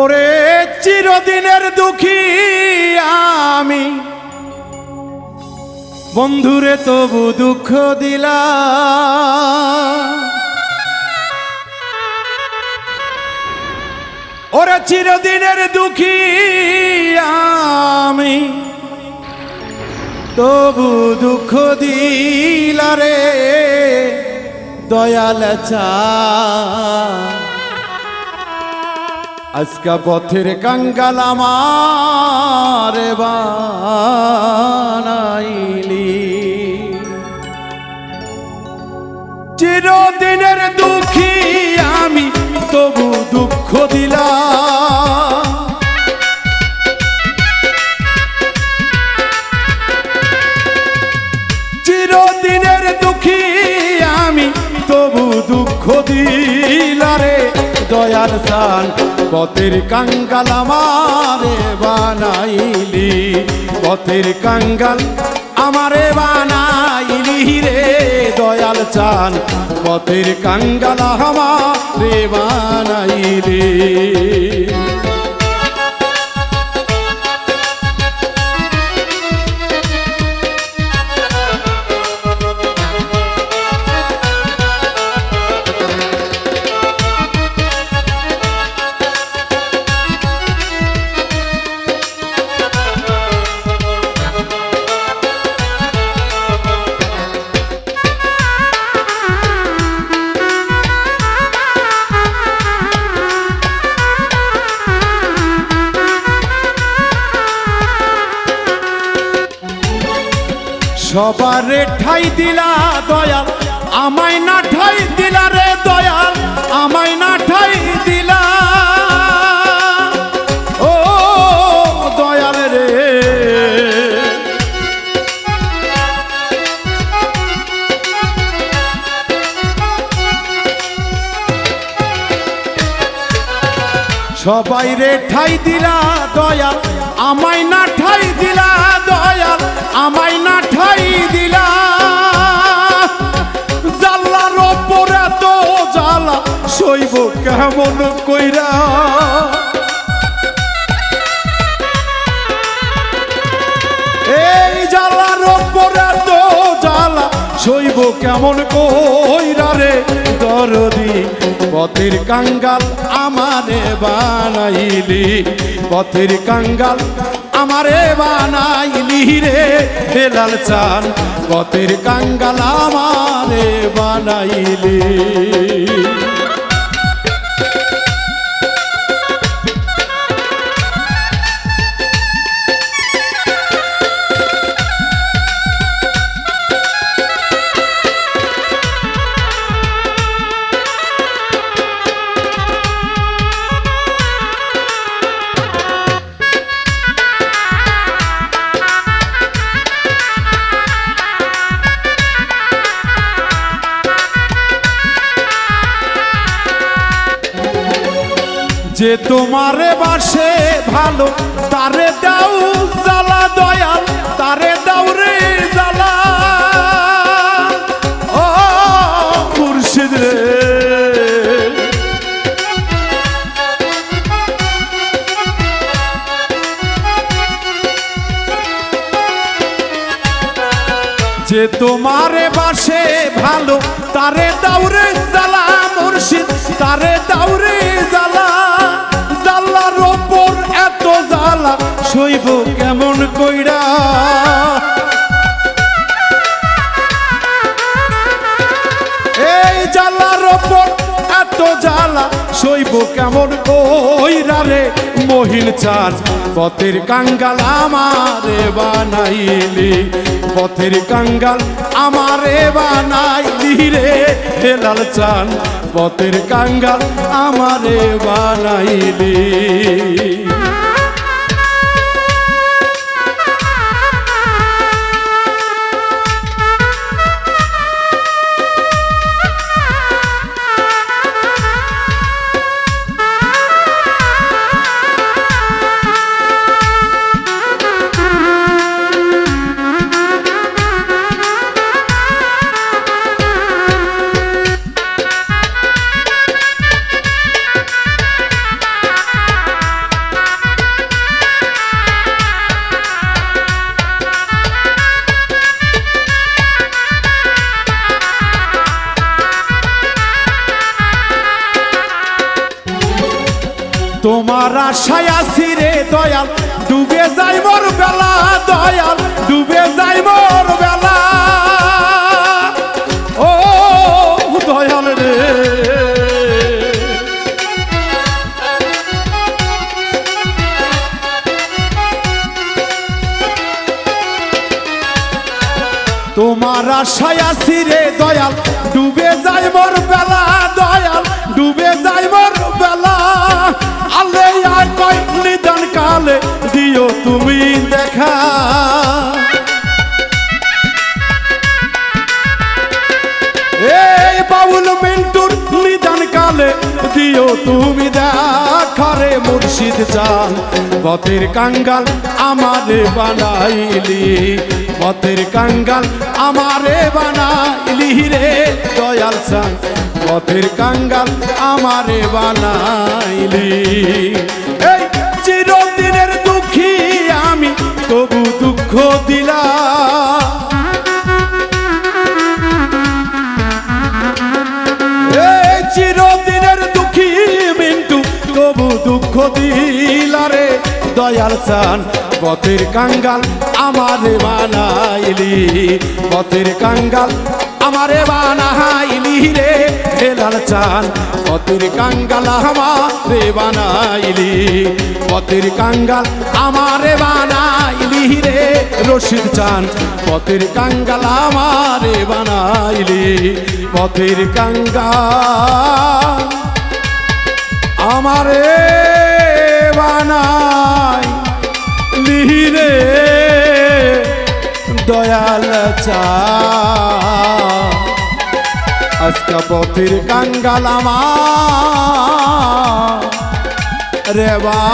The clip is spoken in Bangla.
ওরে চিরদিনের দুঃখী আমি। বন্ধুরে তবু দুঃখ দিলা। ওরে চিরদিনের দুঃখী আমি। তবু দুঃখ দিলা রে, দয়াল চা আজকা পথের কাঙ্গাল আমার বানাইলি। চিরদিনের দুঃখী আমি তবু দুঃখ দিলাম। দয়ার সান পথের কাঙ্গাল আমারে বানাইলি। পথের কাঙ্গাল আমারে বানাইলি রে দয়াল চান পথের কাঙ্গাল আমারে বানাইলি। সবারে ঠাই দিলা দয়াল, আমায় না ঠাই দিলা রে দয়াল, আমায় না ঠাই দিলা। ও দয়াল রে। সবাই রে ঠাই দিলা দয়াল, আমায় না ঠাই দিলা কেমন কইরা। এই জ্বালার ওপরে তো জ্বালা, সইব কেমন কইরা রে? দরদি, পথের কাঙ্গাল আমারে বানাইলি। পথের কাঙ্গাল আমারে বানাইলি রে বেলাল চান। পথের কাঙ্গাল আমারে বানাইলি। যে তোমারে বাসে ভালো, তারে দাও জ্বালা দয়াল, তারে দাও রে জ্বালা। ও মুর্শিদ রে। যে তোমারে বাসে ভালো, তারে দাউরে জ্বালা মুর্শিদ, তারে সইব কেমন কইরা? এই জ্বালার ওপর এত জ্বালা, সইব কেমন কইরা রে? মহিল চান পথের কাঙ্গাল আমারে বানাইলি। পথের কাঙ্গাল আমারে বানাইলি রে হেলাল চান পথের কাঙ্গাল আমারে বানাইলি। আশায় আসি রে দয়াল। ডুবে যাই মোর বেলা, দয়াল। ডুবে যাই মোর বেলা। ও দয়াল রে। তোমার আশায় আসি রে দয়াল। ডুবে যায় মোর বেলা তুমি দেখা। এই বাউল মিন্টুর নিদান কালে দিও তুমি দেখারে মুর্শিদ চান পথের কাঙ্গাল আমারে বানাইলি পথের কাঙ্গাল আমারে বানাইলি রে দয়াল চান পথের কাঙ্গাল আমারে বানাইলি। দিলাম চিরদিনের দুঃখী মিন্টু, তবু দুঃখ দিলারে দয়াল চান, পথের কাঙ্গাল আমারে বানাইলি। পথের কাঙ্গাল আমারে বানাইলি রে। হেলাল চান, পথের কাঙ্গাল আমারে বানাইলি। পথের কাঙ্গাল আমারে বানাইলি রে রশিদ চান, পথের কাঙ্গাল আমারে বানাইলি। পথের কাঙ্গাল আমারে বানাই লিহিরে দয়াল চা আজকা পথের কাঙ্গাল আমার। রে বানাই।